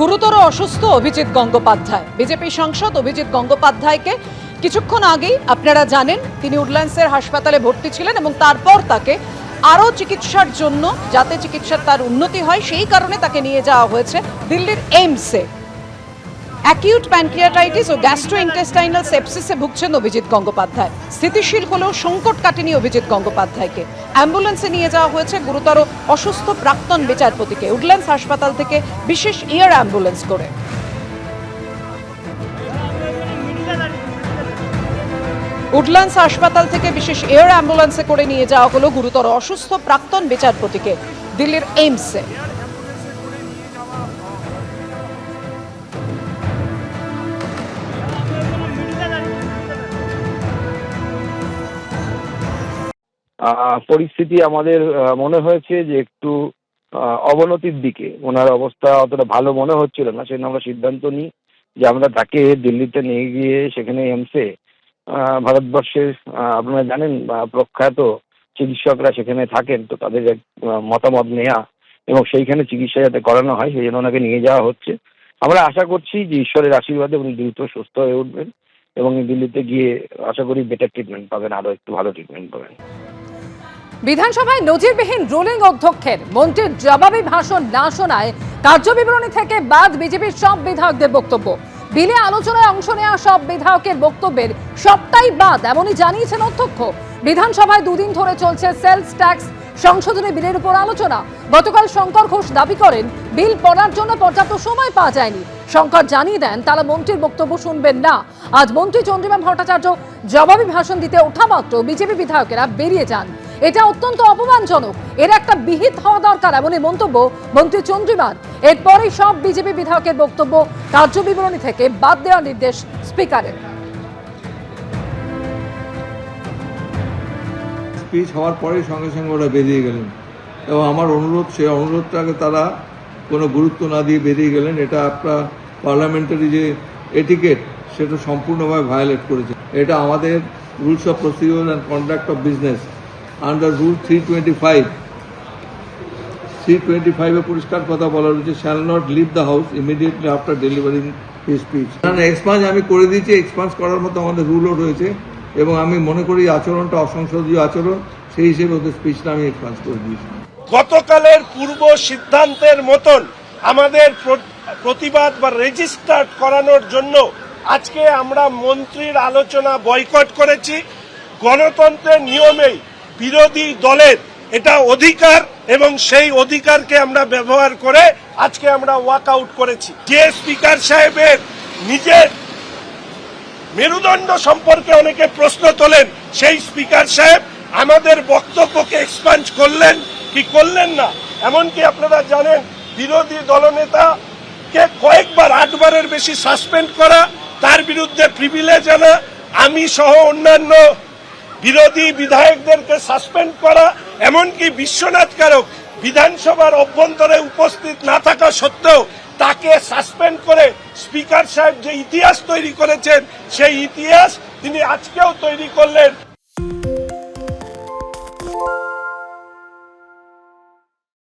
গুরুতর অসুস্থ অভিজিৎ গঙ্গোপাধ্যায়। বিজেপি সাংসদ অভিজিৎ গঙ্গোপাধ্যায়কে কিছুক্ষণ আগেই, আপনারা জানেন, তিনি উডল্যান্ডসের হাসপাতালে ভর্তি ছিলেন এবং তারপর তাকে আরও চিকিৎসার জন্য, যাতে চিকিৎসার তার উন্নতি হয়, সেই কারণে তাকে নিয়ে যাওয়া হয়েছে দিল্লির এইমসে। অ্যাকিউট প্যানক্রিয়াটাইটিস ও গ্যাস্ট্রোইন্টেস্টাইনাল সেপসিসে ভুগছেন অভিজিৎ গঙ্গোপাধ্যায়। স্থিতিশীল হলেও সংকট কাটেনি অভিজিৎ গঙ্গোপাধ্যায়কে। অ্যাম্বুলেন্সে নিয়ে যাওয়া হয়েছে গুরুতর অসুস্থ প্রাক্তন বিচারপতিকে। উডল্যান্ডস হাসপাতাল থেকে বিশেষ এয়ার অ্যাম্বুলেন্স করে। উডল্যান্ডস হাসপাতাল থেকে বিশেষ এয়ার অ্যাম্বুলেন্সে করে নিয়ে যাওয়া হলো গুরুতর অসুস্থ প্রাক্তন বিচারপতিকে। দিল্লির এইমসে। পরিস্থিতি আমাদের মনে হয়েছে যে একটু অবনতির দিকে। ওনার অবস্থা অতটা ভালো মনে হচ্ছিল না। সেজন্য আমরা সিদ্ধান্ত নিই যে আমরা তাকে দিল্লিতে নিয়ে গিয়ে সেখানে এমসে ভারতবর্ষের আপনারা জানেন আহ, প্রখ্যাত চিকিৎসকরা সেখানে থাকেন তো তাদের এক, মতামত নেওয়া এবং সেইখানে চিকিৎসা যাতে করানো হয় সেই জন্য ওনাকে নিয়ে যাওয়া হচ্ছে। আমরা আশা করছি যে ঈশ্বরের আশীর্বাদে উনি দ্রুত সুস্থ হয়ে উঠবেন এবং দিল্লিতে গিয়ে আশা করি বেটার ট্রিটমেন্ট পাবেন আরও একটু ভালো ট্রিটমেন্ট পাবেন। বিধানসভায় নজিরবিহীন রুলিং অধ্যক্ষের মন্ত্রীর জবাবি ভাষণ না শোনায় কার্যবিবরণী থেকে বাদ বিজেপির সব বিধায়কদের বক্তব্য। বিলে আলোচনায় অংশ নেওয়া সব বিধায়কের বক্তব্যের সবটাই বাদ, এমনই জানিয়েছেন অধ্যক্ষ। বিধানসভায় দুদিন ধরে চলছে সেলস ট্যাক্স সংশোধনী বিলের উপর আলোচনা। গতকাল শঙ্কর ঘোষ দাবি করেন, বিল পড়ার জন্য পর্যাপ্ত সময় পাওয়া যায়নি। শঙ্কর জানিয়ে দেন, তারা মন্ত্রীর বক্তব্য শুনবেন না। আজ মন্ত্রী চন্দ্রিমা ভট্টাচার্য জবাবি ভাষণ দিতে ওঠা মাত্র বিজেপি বিধায়কেরা বেরিয়ে যান। এটা অত্যন্ত অপমানজনক। এর একটা বিহিত হওয়া দরকার এমনই মন্তব্য মন্ত্রী চন্দ্রিমার। এরপরেই সব বিজেপি বিধায়কের বক্তব্য কার্যবিবরণী থেকে বাদ দেওয়ার নির্দেশ স্পিকারের। স্পিচ হওয়ার পরেই সঙ্গে সঙ্গে ওরা বেরিয়ে গেলেন। এবং আমার অনুরোধ সেই অনুরোধটাকে তারা কোনো গুরুত্ব না দিয়ে বেরিয়ে গেলেন। এটা আপনার পার্লামেন্টারি যে এটিকেট, সেটা সম্পূর্ণভাবে ভায়োলেট করেছে। এটা আমাদের rules of procedure and conduct of business. Under rule three twenty five three twenty ফাইভে পরিষ্কার কথা বলা রয়েছে shall not leave the house immediately after delivering speech না এক্সপান্স আমি করে দিয়েছি এক্সপান্স করার মতো আমাদের রুলও রয়েছে, এবং আমি মনে করি আচরণটা অসংসদীয় আচরণ, সেই হিসেবে ওদের স্পিচটা আমি এক্সপান্স করে দিয়েছি। গতকালের পূর্ব সিদ্ধান্তের মতন আমাদের প্রতিবাদ বা রেজিস্টার করানোর জন্য আজকে আমরা মন্ত্রীর আলোচনা বয়কট করেছি। গণতন্ত্রের নিয়মেই বিরোধী দলের এটা অধিকার এবং সেই অধিকারকে আমরা ব্যবহার করে আজকে আমরা ওয়াক আউট করেছি। যে স্পিকার সাহেবের নিজের মেরুদণ্ড সম্পর্কে অনেকে প্রশ্ন তোলেন, সেই স্পিকার সাহেব আমাদের বক্তব্যকে এক্সপাঞ্জ করলেন কি করলেন না? এমনকি আপনারা জানেন, বিরোধী দলনেতা কে কয়েকবার, আটবারের বেশি সাসপেন্ড করা, তার বিরুদ্ধে প্রিভিলেজ আনা, আমি সহ অন্যান্য বিরোধী বিধায়কদেরকে সাসপেন্ড করা, এমনকি বিশ্বনাথকারক বিধানসভার অভ্যন্তরে উপস্থিত না থাকা সত্ত্বেও তাকে সাসপেন্ড করে স্পিকার সাহেব যে ইতিহাস তৈরি করেছেন, সেই ইতিহাস তিনি আজকেও তৈরি করলেন।